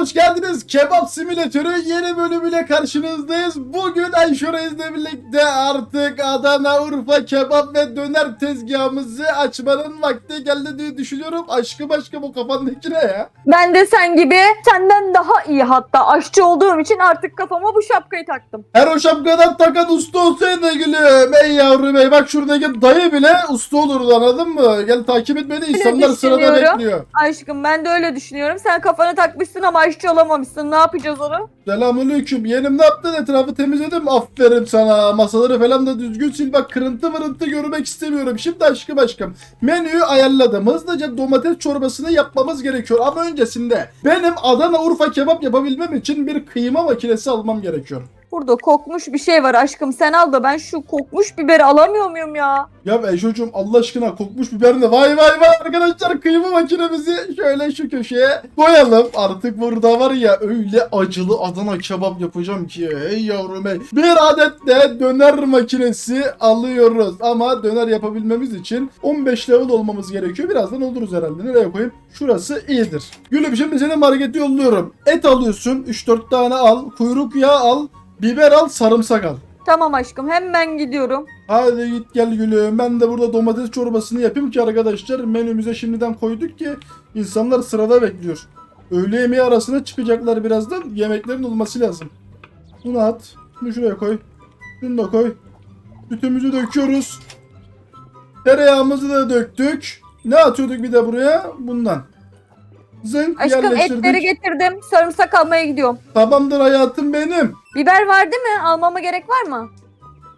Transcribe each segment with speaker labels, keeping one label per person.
Speaker 1: hoş geldiniz. Kebap Simülatörü yeni bölümüyle karşınızdayız. Bugün Ayşorez'le birlikte artık Adana, Urfa kebap ve döner tezgahımızı açmanın vakti geldi diye düşünüyorum. Aşkım aşkım o kafandaki ne ya?
Speaker 2: Ben de sen gibi senden daha iyi hatta aşçı olduğum için artık kafama bu şapkayı taktım.
Speaker 1: Her o şapkadan takan usta olsaydı gülüm. Ey yavrum ey bak şuradaki dayı bile usta olurdu anladın mı? Gel takip etmedi insanlar sırada
Speaker 2: düşünüyorum.
Speaker 1: bekliyor.
Speaker 2: Aşkım ben de öyle düşünüyorum. Sen kafana takmışsın ama aşçı olamamışsın. Ne yapacağız onu?
Speaker 1: Selamünaleyküm. Yeğenim ne yaptın? Etrafı temizledim. Aferin sana. Masaları falan da düzgün sil. Bak kırıntı mırıntı görmek istemiyorum. Şimdi aşkım aşkım. Menüyü ayarladım. Hızlıca domates çorbasını yapmamız gerekiyor. Ama öncesinde benim Adana Urfa kebap yapabilmem için bir kıyma makinesi almam gerekiyor.
Speaker 2: Burada kokmuş bir şey var aşkım. Sen al da ben şu kokmuş biberi alamıyor muyum ya?
Speaker 1: Ya Ejo'cum Allah aşkına kokmuş biber ne? Vay vay vay arkadaşlar kıyma makinemizi şöyle şu köşeye koyalım. Artık burada var ya öyle acılı Adana kebap yapacağım ki. Hey yavrum hey. Bir adet de döner makinesi alıyoruz. Ama döner yapabilmemiz için 15 level olmamız gerekiyor. Birazdan oluruz herhalde. Nereye koyayım? Şurası iyidir. Gülüm şimdi seni markete yolluyorum. Et alıyorsun. 3-4 tane al. Kuyruk yağı al. Biber al. Sarımsak al.
Speaker 2: Tamam aşkım hemen gidiyorum.
Speaker 1: Hadi git gel gülüm. Ben de burada domates çorbasını yapayım ki arkadaşlar menümüze şimdiden koyduk ki insanlar sırada bekliyor. Öğle yemeği arasına çıkacaklar birazdan. Yemeklerin olması lazım. Bunu at. Bunu şuraya koy. Şunu da koy. Sütümüzü döküyoruz. Tereyağımızı da döktük. Ne atıyorduk bir de buraya? Bundan. Zınk
Speaker 2: Aşkım
Speaker 1: yerleştirdik.
Speaker 2: etleri getirdim. Sarımsak almaya gidiyorum.
Speaker 1: Tamamdır hayatım benim.
Speaker 2: Biber var değil mi? Almama gerek var mı?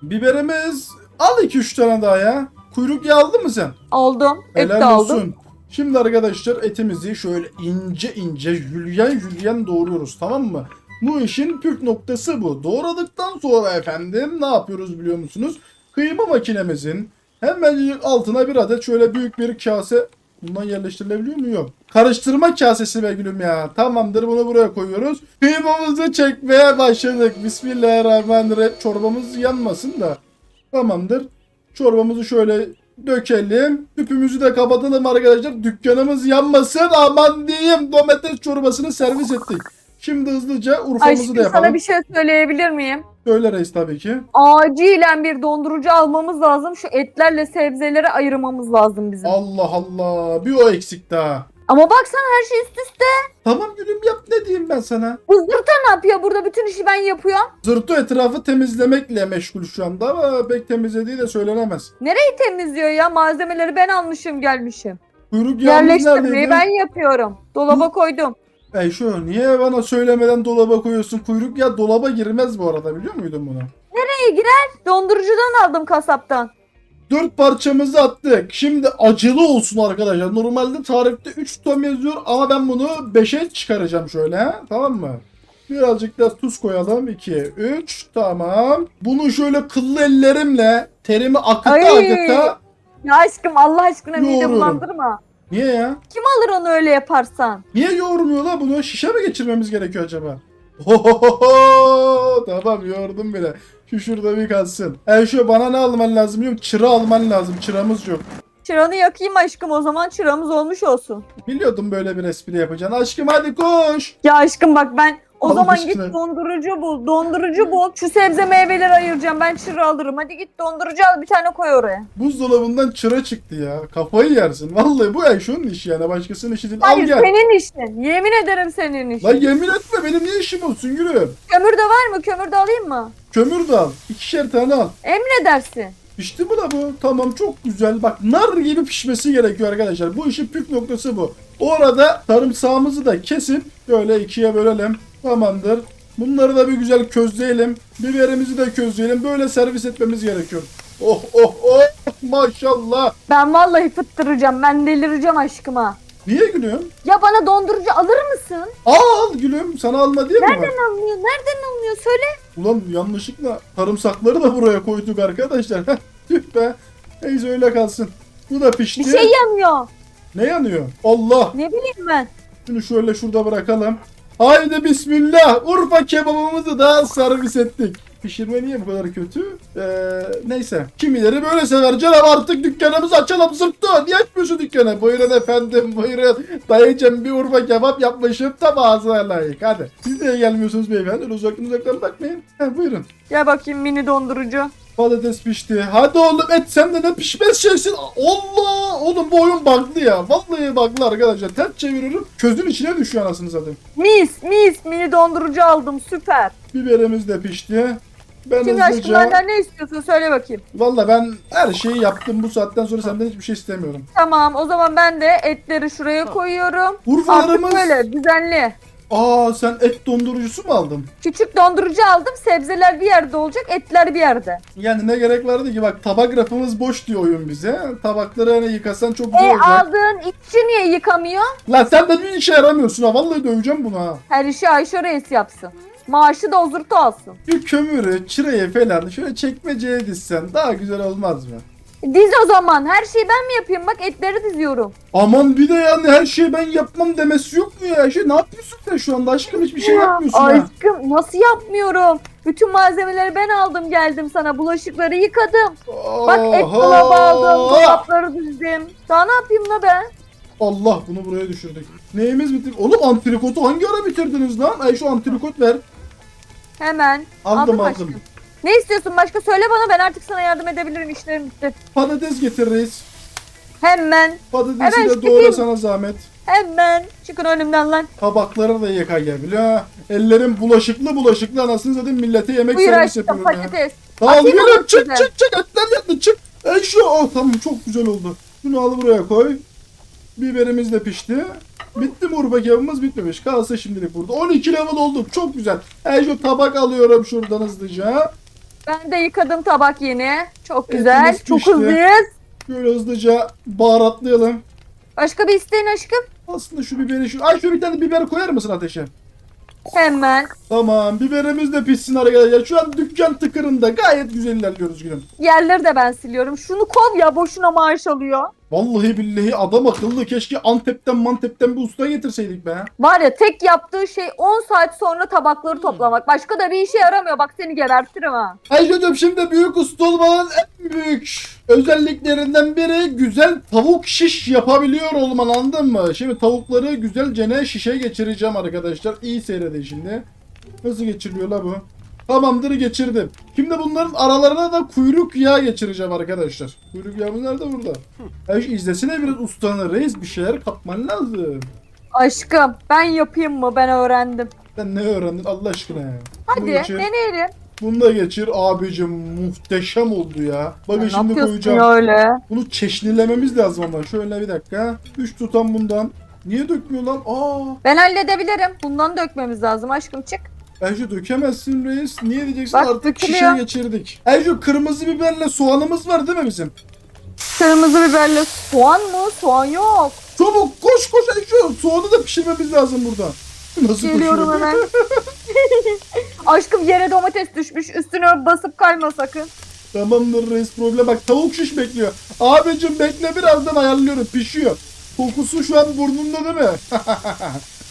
Speaker 1: Biberimiz al 2-3 tane daha ya. Kuyruk yağı aldın mı sen?
Speaker 2: Aldım. Et de
Speaker 1: Helal
Speaker 2: aldım.
Speaker 1: olsun. Şimdi arkadaşlar etimizi şöyle ince ince jülyen jülyen doğruyoruz tamam mı? Bu işin püf noktası bu. Doğradıktan sonra efendim ne yapıyoruz biliyor musunuz? Kıyma makinemizin hemen altına bir adet şöyle büyük bir kase bundan yerleştirilebiliyor mu? Yok. Karıştırma kasesi be gülüm ya. Tamamdır bunu buraya koyuyoruz. Kıymamızı çekmeye başladık. Bismillahirrahmanirrahim. Çorbamız yanmasın da. Tamamdır. Çorbamızı şöyle dökelim. Tüpümüzü de kapatalım arkadaşlar. Dükkanımız yanmasın. Aman diyeyim. Domates çorbasını servis ettik. Şimdi hızlıca urfamızı
Speaker 2: Aşkım
Speaker 1: da yapalım.
Speaker 2: sana bir şey söyleyebilir miyim?
Speaker 1: Reis tabii ki.
Speaker 2: Acilen bir dondurucu almamız lazım. Şu etlerle sebzeleri ayırmamız lazım bizim.
Speaker 1: Allah Allah. Bir o eksik daha.
Speaker 2: Ama baksana her şey üst üste.
Speaker 1: Tamam gülüm yap ne diyeyim ben sana.
Speaker 2: Bu zırta ne yapıyor? Burada bütün işi ben yapıyorum.
Speaker 1: Zırto etrafı temizlemekle meşgul şu anda ama pek temizlediği de söylenemez.
Speaker 2: Nereyi temizliyor ya? Malzemeleri ben almışım gelmişim.
Speaker 1: Kuyruk
Speaker 2: Yerleştirmeyi
Speaker 1: neredeydi?
Speaker 2: ben yapıyorum. Dolaba koydum.
Speaker 1: Ey şu niye bana söylemeden dolaba koyuyorsun? Kuyruk ya dolaba girmez bu arada biliyor muydun bunu?
Speaker 2: Nereye girer? Dondurucudan aldım kasaptan.
Speaker 1: Dört parçamızı attık. Şimdi acılı olsun arkadaşlar. Normalde tarifte 3 tutam yazıyor ama ben bunu 5'e çıkaracağım şöyle. Tamam mı? Birazcık da tuz koyalım. 2, 3. Tamam. Bunu şöyle kıllı ellerimle terimi akıta
Speaker 2: Ay.
Speaker 1: akıta.
Speaker 2: Ya aşkım Allah aşkına mide
Speaker 1: Yoğuruyorum.
Speaker 2: bulandırma.
Speaker 1: Niye ya?
Speaker 2: Kim alır onu öyle yaparsan?
Speaker 1: Niye yoğurmuyor la bunu? Şişe mi geçirmemiz gerekiyor acaba? Hohoho! Tamam yoğurdum bile. Şu şurada bir kalsın. E şu bana ne alman lazım musun? Çıra alman lazım. Çıramız yok.
Speaker 2: Çıranı yakayım aşkım o zaman çıramız olmuş olsun.
Speaker 1: Biliyordum böyle bir espri yapacağını. Aşkım hadi koş.
Speaker 2: Ya aşkım bak ben o
Speaker 1: Allah
Speaker 2: zaman
Speaker 1: aşkına.
Speaker 2: git dondurucu bul. Dondurucu bul. Şu sebze meyveleri ayıracağım. Ben çıra alırım. Hadi git dondurucu al bir tane koy oraya.
Speaker 1: Buzdolabından çıra çıktı ya. Kafayı yersin. Vallahi bu ya şunun işi yani. Başkasının işi değil. Al
Speaker 2: Hayır
Speaker 1: gel.
Speaker 2: senin işin. Yemin ederim senin işin.
Speaker 1: Lan yemin etme benim ne işim olsun gülüm.
Speaker 2: Kömür de var mı? Kömür de alayım mı?
Speaker 1: Kömür de al. İkişer tane al.
Speaker 2: Emredersin.
Speaker 1: Pişti mi la bu? Tamam çok güzel. Bak nar gibi pişmesi gerekiyor arkadaşlar. Bu işin püf noktası bu. Orada sarımsağımızı da kesip böyle ikiye bölelim. Tamamdır. Bunları da bir güzel közleyelim. Biberimizi de közleyelim. Böyle servis etmemiz gerekiyor. Oh oh oh maşallah.
Speaker 2: Ben vallahi fıttıracağım. Ben delireceğim aşkıma.
Speaker 1: Niye gülüyorsun?
Speaker 2: Ya bana dondurucu alır mısın?
Speaker 1: Al gülüm sana alma diye mi var?
Speaker 2: Nereden anlıyor? Nereden anlıyor? Söyle.
Speaker 1: Ulan yanlışlıkla sarımsakları da buraya koyduk arkadaşlar. Tüh be. Neyse öyle kalsın. Bu da pişti.
Speaker 2: Bir şey yanıyor.
Speaker 1: Ne yanıyor? Allah.
Speaker 2: Ne bileyim ben.
Speaker 1: Şunu şöyle şurada bırakalım. Haydi bismillah. Urfa kebabımızı da servis ettik. Pişirme niye bu kadar kötü? Ee, neyse. Kimileri böyle sever. Canım artık dükkanımızı açalım zırttı. Niye açmıyorsun dükkanı? Buyurun efendim buyurun. Dayıcım bir urfa kebap yapmışım. Tam ağzına layık. Hadi. Siz niye gelmiyorsunuz beyefendi? Öyle uzaktan uzaktan bakmayın. He buyurun.
Speaker 2: Gel bakayım mini dondurucu.
Speaker 1: Patates pişti. Hadi oğlum et sen de ne pişmez şeysin. Allah! Oğlum bu oyun bug'lı ya. Vallahi bug'lı arkadaşlar. Ters çeviriyorum. Közün içine düşüyor anasını satayım.
Speaker 2: Mis mis mini dondurucu aldım süper.
Speaker 1: Biberimiz de pişti. Ben
Speaker 2: Şimdi aşkım
Speaker 1: hızlıca...
Speaker 2: benden ne istiyorsun söyle bakayım.
Speaker 1: Valla ben her şeyi yaptım bu saatten sonra senden hiçbir şey istemiyorum.
Speaker 2: Tamam o zaman ben de etleri şuraya koyuyorum. Artık
Speaker 1: Urfalarımız...
Speaker 2: böyle düzenli.
Speaker 1: Aa sen et dondurucusu mu aldın?
Speaker 2: Küçük dondurucu aldım. Sebzeler bir yerde olacak, etler bir yerde.
Speaker 1: Yani ne gerek vardı ki bak tabak rafımız boş diyor oyun bize. Tabakları hani yıkasan çok
Speaker 2: E
Speaker 1: güzel olacak.
Speaker 2: aldığın işçi niye yıkamıyor?
Speaker 1: Lan sen de bir işe yaramıyorsun ha. Vallahi döveceğim bunu ha.
Speaker 2: Her işi Ayşe Reis yapsın. Maaşı da ozurtu alsın.
Speaker 1: Bir kömürü, çırayı falan şöyle çekmeceye dizsen daha güzel olmaz mı?
Speaker 2: Diz o zaman. Her şeyi ben mi yapayım? Bak etleri diziyorum.
Speaker 1: Aman bir de yani her şeyi ben yapmam demesi yok mu ya? Şey ne yapıyorsun sen şu anda aşkım hiçbir şey
Speaker 2: Ya,
Speaker 1: yapmıyorsun ha.
Speaker 2: Aşkım nasıl yapmıyorum? Bütün malzemeleri ben aldım geldim sana. Bulaşıkları yıkadım. Bak et
Speaker 1: Oha!
Speaker 2: dolabı aldım. Dolapları dizdim. Daha ne yapayım la ben?
Speaker 1: Allah bunu buraya düşürdük. Neyimiz bitti? Oğlum antrikotu hangi ara bitirdiniz lan? Ay şu antrikot ver.
Speaker 2: Hemen.
Speaker 1: Aldım
Speaker 2: Aldım
Speaker 1: aldım.
Speaker 2: aşkım. Ne istiyorsun başka? Söyle bana ben artık sana yardım edebilirim. İşlerim bitti.
Speaker 1: Patates getir reis.
Speaker 2: Hemen.
Speaker 1: Patatesi
Speaker 2: Hemen
Speaker 1: de doğra sana zahmet.
Speaker 2: Hemen. Çıkın önümden lan.
Speaker 1: Tabakları da yıka gel bile. Ellerim bulaşıklı bulaşıklı anasını satayım millete yemek
Speaker 2: Buyur
Speaker 1: servis
Speaker 2: aşkım
Speaker 1: yapıyorum ya.
Speaker 2: patates.
Speaker 1: Tamam
Speaker 2: Atayım mı
Speaker 1: yürü çık
Speaker 2: size?
Speaker 1: çık çık etler yandı çık. E şu oh, tamam çok güzel oldu. Bunu al buraya koy. Biberimiz de pişti. Bitti mi urba kebabımız bitmemiş. Kalsa şimdilik burada. 12 level olduk. Çok güzel. E şu tabak alıyorum şuradan hızlıca.
Speaker 2: Ben de yıkadım tabak yeni. Çok güzel.
Speaker 1: Etimiz
Speaker 2: Çok
Speaker 1: pişti.
Speaker 2: hızlıyız.
Speaker 1: Şöyle hızlıca baharatlayalım.
Speaker 2: Başka bir isteğin aşkım?
Speaker 1: Aslında şu biberi şu... Ay şu bir tane biber koyar mısın ateşe?
Speaker 2: Hemen.
Speaker 1: Tamam biberimiz de pişsin arkadaşlar. Şu an dükkan tıkırında gayet güzel ilerliyoruz gülüm.
Speaker 2: Yerleri de ben siliyorum. Şunu kov ya boşuna maaş alıyor.
Speaker 1: Vallahi billahi adam akıllı keşke Antep'ten Mantep'ten bir usta getirseydik be.
Speaker 2: Var ya tek yaptığı şey 10 saat sonra tabakları toplamak. Başka da bir işe yaramıyor. Bak seni gebertirim ha.
Speaker 1: Ayşe'cim şimdi büyük usta olmanın en büyük özelliklerinden biri güzel tavuk şiş yapabiliyor olman anladın mı? Şimdi tavukları güzelce şişe geçireceğim arkadaşlar. İyi seyredin şimdi. Nasıl geçiriliyor la bu? Tamamdır geçirdim. Şimdi bunların aralarına da kuyruk yağı geçireceğim arkadaşlar. Kuyruk yağımız nerede burada? Ayşe izlesene biraz ustanı reis bir şeyler kapman lazım.
Speaker 2: Aşkım ben yapayım mı? Ben öğrendim.
Speaker 1: Sen ne öğrendin Allah aşkına ya? Bunu
Speaker 2: Hadi
Speaker 1: geçir.
Speaker 2: deneyelim.
Speaker 1: Bunu da geçir abicim muhteşem oldu ya. Bakın
Speaker 2: ne
Speaker 1: şimdi
Speaker 2: yapıyorsun
Speaker 1: koyacağım.
Speaker 2: ya öyle?
Speaker 1: Bunu çeşnilememiz lazım ama. Şöyle bir dakika. 3 tutan bundan. Niye dökmüyor lan? Aa,
Speaker 2: Ben halledebilirim. Bundan dökmemiz lazım aşkım çık.
Speaker 1: Erju dökemezsin reis. Niye diyeceksin
Speaker 2: Bak,
Speaker 1: artık
Speaker 2: dökülüyor.
Speaker 1: şişe geçirdik. Erju kırmızı biberle soğanımız var değil mi bizim?
Speaker 2: Kırmızı biberle soğan mı? Soğan yok.
Speaker 1: Çabuk koş koş Erju. Soğanı da pişirmemiz lazım burada. Nasıl
Speaker 2: Geliyorum
Speaker 1: koşuyor?
Speaker 2: hemen. Aşkım yere domates düşmüş. Üstüne basıp kayma sakın.
Speaker 1: Tamamdır reis problem. Bak tavuk şiş bekliyor. Abicim bekle birazdan ayarlıyorum. Pişiyor. Kokusu şu an burnunda değil mi?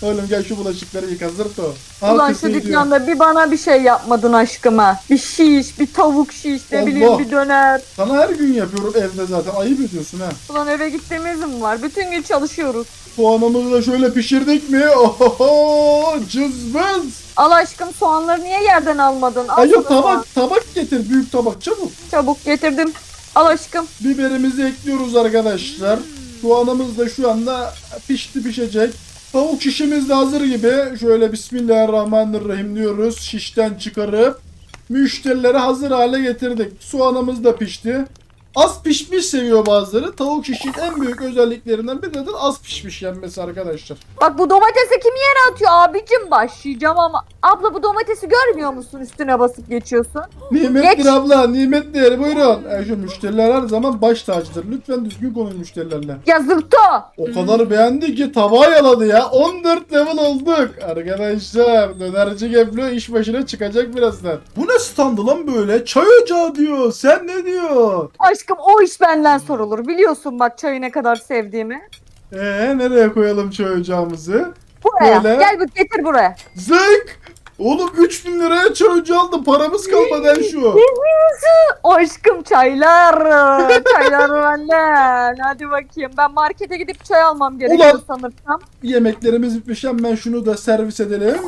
Speaker 1: Oğlum gel şu bulaşıkları yıka zırt o. Al
Speaker 2: Ulan şu dükkanda bir bana bir şey yapmadın aşkıma. Bir şiş, bir tavuk şiş, ne
Speaker 1: Allah.
Speaker 2: bileyim bir döner.
Speaker 1: Sana her gün yapıyorum evde zaten. Ayıp ediyorsun ha.
Speaker 2: Ulan eve gittiğimiz mi var? Bütün gün çalışıyoruz.
Speaker 1: Soğanımızı da şöyle pişirdik mi? Ohoho! Cızbız!
Speaker 2: Al aşkım soğanları niye yerden almadın? Al
Speaker 1: Ay yok
Speaker 2: sana soğan.
Speaker 1: tabak, tabak getir. Büyük tabak çabuk.
Speaker 2: Çabuk getirdim. Al aşkım.
Speaker 1: Biberimizi ekliyoruz arkadaşlar. Soğanımız da şu anda pişti pişecek. Tavuk şişimiz de hazır gibi. Şöyle Bismillahirrahmanirrahim diyoruz. Şişten çıkarıp müşterilere hazır hale getirdik. Soğanımız da pişti. Az pişmiş seviyor bazıları. Tavuk şişin en büyük özelliklerinden biri de az pişmiş yenmesi arkadaşlar.
Speaker 2: Bak bu domatesi kim yere atıyor abicim başlayacağım ama. Abla bu domatesi görmüyor musun üstüne basıp geçiyorsun?
Speaker 1: Nimettir
Speaker 2: Geç.
Speaker 1: abla, nimettir. Buyurun. E şu müşteriler her zaman baş tacıdır. Lütfen düzgün konuş müşterilerle.
Speaker 2: Ya zırto.
Speaker 1: O kadar beğendi ki tabağı yaladı ya. 14 level olduk. Arkadaşlar dönerci Geblo iş başına çıkacak birazdan. Bu ne standı lan böyle? Çay ocağı diyor. Sen ne diyorsun?
Speaker 2: Aşkım o iş benden sorulur. Biliyorsun bak çayı ne kadar sevdiğimi.
Speaker 1: Eee nereye koyalım çay ocağımızı?
Speaker 2: Buraya.
Speaker 1: Böyle.
Speaker 2: Gel bu getir buraya.
Speaker 1: Zık! Oğlum 3000 liraya çay ocağı aldım. Paramız kalmadı en şu.
Speaker 2: Aşkım çaylar. Çaylar benden. Hadi bakayım. Ben markete gidip çay almam gerekiyor
Speaker 1: Ulan.
Speaker 2: sanırsam.
Speaker 1: Yemeklerimiz bitmiş. Hemen şunu da servis edelim.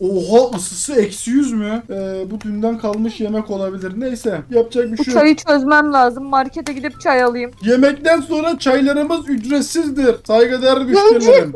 Speaker 1: Oha ısısı eksi 100 mü? Ee, bu dünden kalmış yemek olabilir. Neyse yapacak bir
Speaker 2: Bu
Speaker 1: şey yok.
Speaker 2: çayı çözmem lazım. Markete gidip çay alayım.
Speaker 1: Yemekten sonra çaylarımız ücretsizdir. Saygıdeğer müşterilerim.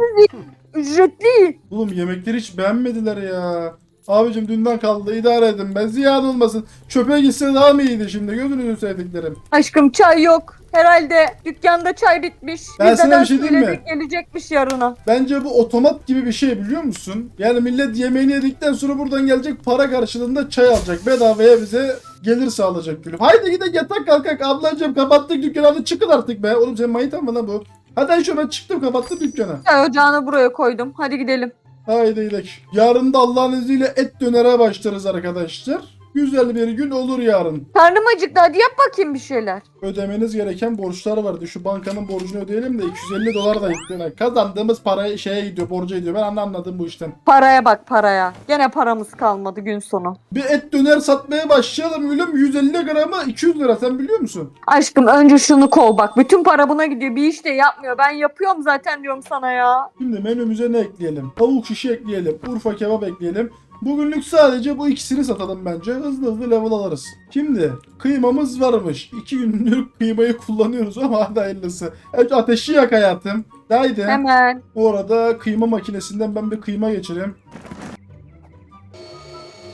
Speaker 2: Ücretli.
Speaker 1: Oğlum yemekleri hiç beğenmediler ya. Abicim dünden kaldı idare edin ben ziyan olmasın. Çöpe gitse daha mı iyiydi şimdi gözünüzü sevdiklerim.
Speaker 2: Aşkım çay yok. Herhalde dükkanda çay bitmiş.
Speaker 1: Ben sana bir şey diyeyim mi?
Speaker 2: Gelecekmiş yarına.
Speaker 1: Bence bu otomat gibi bir şey biliyor musun? Yani millet yemeğini yedikten sonra buradan gelecek para karşılığında çay alacak. Bedavaya bize gelir sağlayacak gülüm. Haydi gidelim yatak kalkak ablacığım kapattık dükkanı hadi çıkın artık be. Oğlum senin manitan mı lan bu? Hadi Ayşe ben çıktım kapattım dükkanı.
Speaker 2: Çay ocağını buraya koydum. Hadi gidelim.
Speaker 1: Haydi gidelim. Yarın da Allah'ın izniyle et dönere başlarız arkadaşlar. Güzel bir gün olur yarın.
Speaker 2: Karnım acıktı. Hadi yap bakayım bir şeyler.
Speaker 1: Ödemeniz gereken borçlar vardı. Şu bankanın borcunu ödeyelim de 250 dolar da. Yani Kazandığımız para şeye gidiyor, borca gidiyor. Ben anlamadım bu işten.
Speaker 2: Paraya bak paraya. Gene paramız kalmadı gün sonu.
Speaker 1: Bir et döner satmaya başlayalım gülüm. 150 gramı 200 lira sen biliyor musun?
Speaker 2: Aşkım önce şunu kov bak. Bütün para buna gidiyor. Bir iş de yapmıyor. Ben yapıyorum zaten diyorum sana ya.
Speaker 1: Şimdi menümüze ne ekleyelim? Tavuk şişi ekleyelim. Urfa kebap ekleyelim. Bugünlük sadece bu ikisini satalım bence. Hızlı hızlı level alırız. Şimdi kıymamız varmış. 2 günlük kıymayı kullanıyoruz ama hadi hayırlısı. Önce ateşi yak hayatım. Haydi.
Speaker 2: Hemen.
Speaker 1: Bu arada kıyma makinesinden ben bir kıyma geçireyim.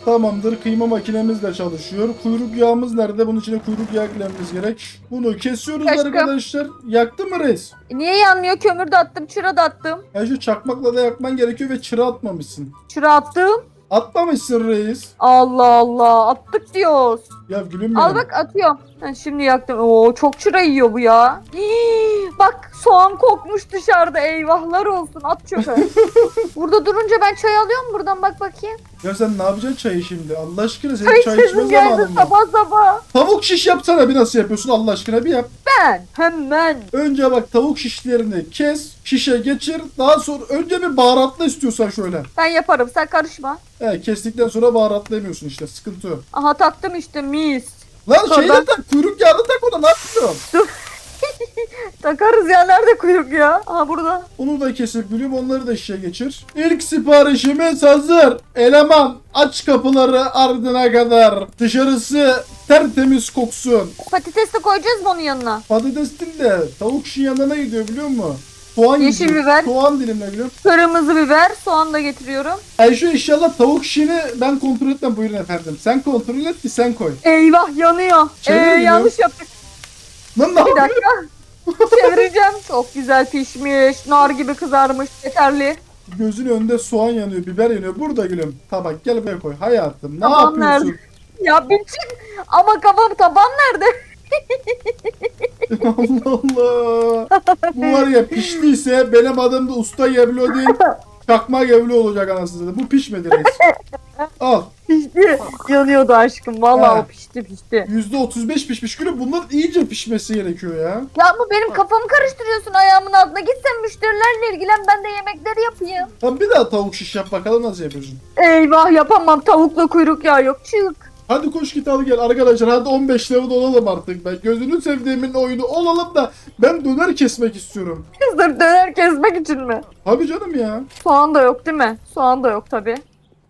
Speaker 1: Tamamdır. Kıyma makinemiz de çalışıyor. Kuyruk yağımız nerede? Bunun içine kuyruk yağı eklememiz gerek. Bunu kesiyoruz
Speaker 2: Aşkım.
Speaker 1: arkadaşlar. Yaktı mı reis?
Speaker 2: Niye yanmıyor? Kömür de attım. Çıra da attım.
Speaker 1: Ya şu çakmakla da yakman gerekiyor ve çıra atmamışsın.
Speaker 2: Çıra attım.
Speaker 1: Atmamışsın reis.
Speaker 2: Allah Allah. Attık diyoruz.
Speaker 1: Ya gülüm benim.
Speaker 2: Al bak atıyorum. Ha, şimdi yaktım. Oo çok çıra yiyor bu ya. Hii, bak soğan kokmuş dışarıda. Eyvahlar olsun. At çöpe. Burada durunca ben çay alıyorum buradan bak bakayım.
Speaker 1: Ya sen ne yapacaksın çayı şimdi? Allah aşkına senin
Speaker 2: Çay
Speaker 1: içme
Speaker 2: içesim geldi
Speaker 1: zamanın mı?
Speaker 2: sabah sabah.
Speaker 1: Tavuk şiş yapsana bir nasıl yapıyorsun Allah aşkına bir yap.
Speaker 2: Ben hemen.
Speaker 1: Önce bak tavuk şişlerini kes, şişe geçir. Daha sonra önce bir baharatla istiyorsan şöyle.
Speaker 2: Ben yaparım sen karışma.
Speaker 1: He kestikten sonra baharatlayamıyorsun işte sıkıntı.
Speaker 2: Aha taktım işte mis.
Speaker 1: Lan şeyle
Speaker 2: Sonra-
Speaker 1: tak kuyruk yağını tak ona ne yapıyorsun?
Speaker 2: Takarız ya nerede kuyruk ya? Aha burada.
Speaker 1: Onu da kesip bölüm onları da şişe geçir. İlk siparişimiz hazır. Eleman aç kapıları ardına kadar. Dışarısı tertemiz koksun.
Speaker 2: Patates de koyacağız mı onun yanına?
Speaker 1: Patates değil de tavuk şişin yanına gidiyor biliyor musun? Soğan
Speaker 2: Yeşil
Speaker 1: gidiyor.
Speaker 2: biber.
Speaker 1: Soğan dilimle biliyor musun?
Speaker 2: Kırmızı biber, soğan da getiriyorum.
Speaker 1: Ayşe inşallah tavuk şişini ben kontrol etmem buyurun efendim. Sen kontrol et ki sen koy.
Speaker 2: Eyvah yanıyor. Ee,
Speaker 1: biliyorum.
Speaker 2: yanlış yaptık.
Speaker 1: Lan ne
Speaker 2: Bir dakika. Çevireceğim. Çok güzel pişmiş. Nar gibi kızarmış. Yeterli.
Speaker 1: Gözün önünde soğan yanıyor, biber yanıyor. Burada gülüm. Tabak gel buraya koy. Hayatım ne
Speaker 2: Tamam,
Speaker 1: yapıyorsun?
Speaker 2: Ya bir çık. Ama kafam taban nerede?
Speaker 1: Allah Allah. Bu var ya piştiyse benim adım da usta Geblo değil. Çakma Geblo olacak anasını satayım. Bu pişmedi reis. Al.
Speaker 2: Yanıyordu aşkım. Vallahi o pişti pişti.
Speaker 1: %35 pişmiş gülüm. Bunların iyice pişmesi gerekiyor ya.
Speaker 2: Ya ama benim kafamı karıştırıyorsun ayağımın altına. Git sen müşterilerle ilgilen ben de yemekleri yapayım.
Speaker 1: Tamam bir daha tavuk şiş yap bakalım nasıl yapıyorsun.
Speaker 2: Eyvah yapamam. Tavukla kuyruk yağı yok. Çık.
Speaker 1: Hadi koş git al gel arkadaşlar hadi 15 level olalım artık ben. Gözünü sevdiğimin oyunu olalım da ben döner kesmek istiyorum.
Speaker 2: Kızdır döner kesmek için mi?
Speaker 1: Abi canım ya.
Speaker 2: Soğan da yok değil mi? Soğan da yok tabi.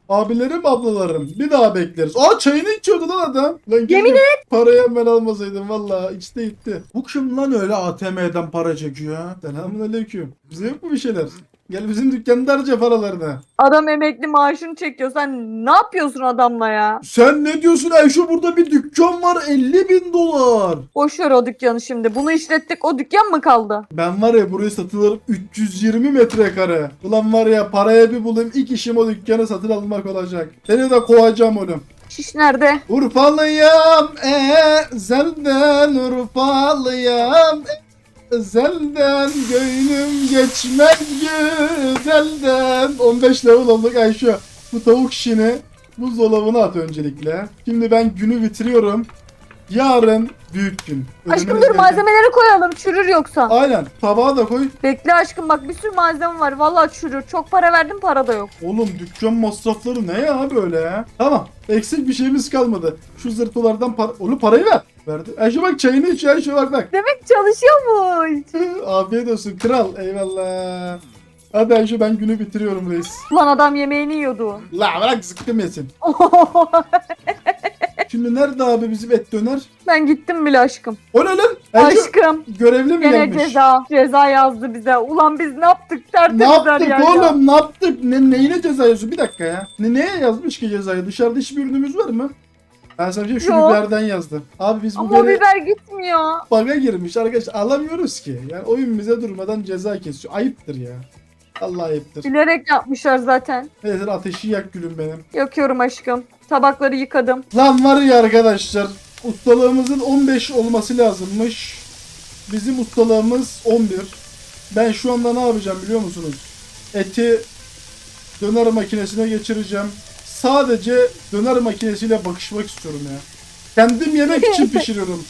Speaker 1: Abilerim ablalarım bir daha bekleriz. Aa çayını içiyordu lan adam. Lan
Speaker 2: Yemin
Speaker 1: et. Parayı hemen almasaydım valla içte gitti. Bu kim lan öyle ATM'den para çekiyor ha? Selamun aleyküm. Bize yok mu bir şeyler? Gel bizim dükkanda harca paralarını.
Speaker 2: Adam emekli maaşını çekiyor. Sen ne yapıyorsun adamla ya?
Speaker 1: Sen ne diyorsun Ayşe burada bir dükkan var 50 bin dolar.
Speaker 2: Boş ver o dükkanı şimdi. Bunu işlettik. O dükkan mı kaldı?
Speaker 1: Ben var ya burayı satılır 320 metrekare. Ulan var ya paraya bir bulayım ilk işim o dükkanı satın almak olacak. Seni de kovacağım oğlum.
Speaker 2: Şiş nerede?
Speaker 1: Urfalıyam ezelden Urfalıyam ezelden Gönlüm geçmez güzelden. 15 level olduk Ayşe. Bu tavuk şişini buzdolabına at öncelikle. Şimdi ben günü bitiriyorum Yarın büyük gün.
Speaker 2: Aşkım dur malzemeleri koyalım çürür yoksa.
Speaker 1: Aynen. Tabağa da koy.
Speaker 2: Bekle aşkım bak bir sürü malzeme var. Vallahi çürür. Çok para verdim para da yok.
Speaker 1: Oğlum dükkan masrafları ne ya böyle ya? Tamam. Eksik bir şeyimiz kalmadı. Şu zırtolardan para... Oğlum parayı ver. Verdi. Ayşe bak çayını iç Ayşe bak bak.
Speaker 2: Demek çalışıyormuş.
Speaker 1: Afiyet olsun kral. Eyvallah. Hadi Ayşe ben günü bitiriyorum reis.
Speaker 2: Ulan adam yemeğini yiyordu.
Speaker 1: La bırak zıkkım yesin. Şimdi nerede abi bizim et döner?
Speaker 2: ben gittim bile aşkım.
Speaker 1: O ne lan? Ayşe
Speaker 2: Aşkım.
Speaker 1: görevli mi
Speaker 2: Gene
Speaker 1: gelmiş?
Speaker 2: ceza. Ceza yazdı bize. Ulan biz ne yaptık?
Speaker 1: Ne
Speaker 2: Tertemizler
Speaker 1: yaptık
Speaker 2: ya.
Speaker 1: oğlum ne yaptık? Ne, neyine ceza yazıyor? Bir dakika ya. Ne, neye yazmış ki cezayı? Dışarıda hiçbir ürünümüz var mı? Ben sana bir şey şu
Speaker 2: Yok.
Speaker 1: biberden yazdım. Abi biz bu
Speaker 2: Ama o biber gitmiyor.
Speaker 1: baga girmiş arkadaşlar alamıyoruz ki. Yani oyun bize durmadan ceza kesiyor. Ayıptır ya. Allah ayıptır.
Speaker 2: Bilerek yapmışlar zaten.
Speaker 1: Neyse ateşi yak gülüm benim.
Speaker 2: Yakıyorum aşkım. Tabakları yıkadım.
Speaker 1: Lan var ya arkadaşlar ustalığımızın 15 olması lazımmış. Bizim ustalığımız 11. Ben şu anda ne yapacağım biliyor musunuz? Eti döner makinesine geçireceğim. Sadece döner makinesiyle bakışmak istiyorum ya. Kendim yemek için pişiriyorum.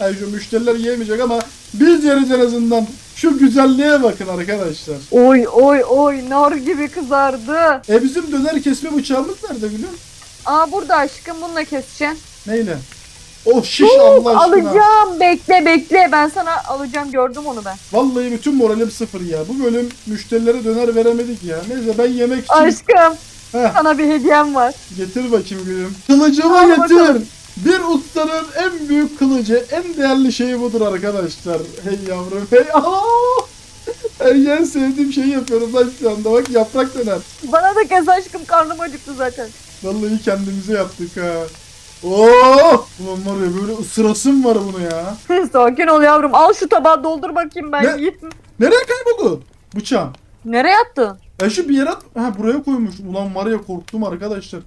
Speaker 1: Yani şu müşteriler yiyemeyecek ama biz yeriz en azından. Şu güzelliğe bakın arkadaşlar.
Speaker 2: Oy oy oy nar gibi kızardı.
Speaker 1: E bizim döner kesme bıçağımız nerede biliyor musun?
Speaker 2: Aa burada aşkım bununla keseceksin.
Speaker 1: Neyle? Oh şiş Allah aşkına.
Speaker 2: Alacağım bekle bekle ben sana alacağım gördüm onu ben.
Speaker 1: Vallahi bütün moralim sıfır ya. Bu bölüm müşterilere döner veremedik ya. Neyse ben yemek için...
Speaker 2: Aşkım
Speaker 1: Heh,
Speaker 2: sana bir hediyem var.
Speaker 1: getir bakayım gülüm. Kılıcımı
Speaker 2: Al
Speaker 1: getir.
Speaker 2: bakalım.
Speaker 1: Bir ustanın en büyük kılıcı, en değerli şeyi budur arkadaşlar. Hey yavrum, hey Aa! Ben en sevdiğim şeyi yapıyorum lan şu anda. Bak yaprak döner.
Speaker 2: Bana da kes aşkım karnım acıktı zaten.
Speaker 1: Vallahi kendimize yaptık ha. Oh! Ulan var ya böyle ısırasım var bunu ya.
Speaker 2: Sakin ol yavrum al şu tabağı doldur bakayım ben
Speaker 1: Ne?
Speaker 2: yiyeyim.
Speaker 1: Nereye kayboldu? Bıçağım.
Speaker 2: Nereye attın?
Speaker 1: Ya şu bir yere at... Ha buraya koymuş. Ulan var ya korktum arkadaşlar.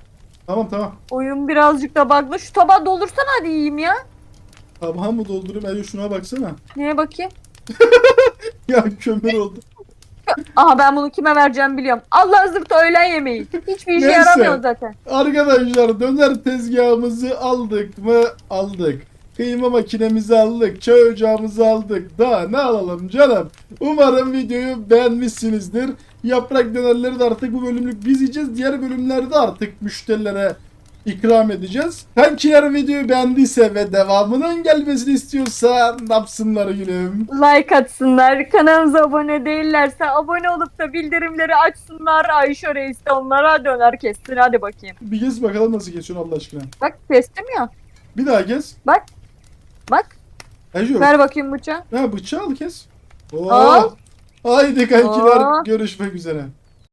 Speaker 1: Tamam tamam.
Speaker 2: Oyun birazcık da bug'lı. Şu tabağı doldursana hadi yiyeyim ya.
Speaker 1: Tabağı mı doldurayım? Ece şuna baksana.
Speaker 2: Neye bakayım?
Speaker 1: Ya kömür oldu.
Speaker 2: Aha ben bunu kime vereceğim biliyorum. Allah zırt öğlen yemeği. Hiçbir işe
Speaker 1: Neyse.
Speaker 2: yaramıyor zaten.
Speaker 1: Arkadaşlar döner tezgahımızı aldık mı? Aldık. Kıyma makinemizi aldık. Çay ocağımızı aldık. Daha ne alalım canım? Umarım videoyu beğenmişsinizdir. Yaprak dönerleri de artık bu bölümlük biz yiyeceğiz. Diğer bölümlerde artık müşterilere ikram edeceğiz. Kankiler videoyu beğendiyse ve devamının gelmesini istiyorsa ne yapsınlar gülüm?
Speaker 2: Like atsınlar. Kanalımıza abone değillerse abone olup da bildirimleri açsınlar. Ayşe Reis de onlara döner kessin. Hadi bakayım.
Speaker 1: Bir gez bakalım nasıl geçiyorsun Allah aşkına.
Speaker 2: Bak kestim ya.
Speaker 1: Bir daha kes.
Speaker 2: Bak.
Speaker 1: Ece
Speaker 2: Ver bakayım bıçağı.
Speaker 1: Ha bıçağı al kes. Oo.
Speaker 2: Al.
Speaker 1: Haydi kankiler
Speaker 2: Aa.
Speaker 1: görüşmek üzere.